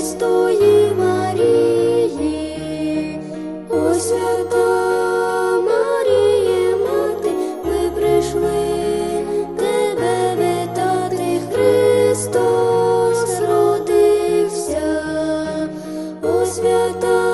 Престої Марії, о свята Марія, мати, ми прийшли тебе вітати, Христос родився, о свята.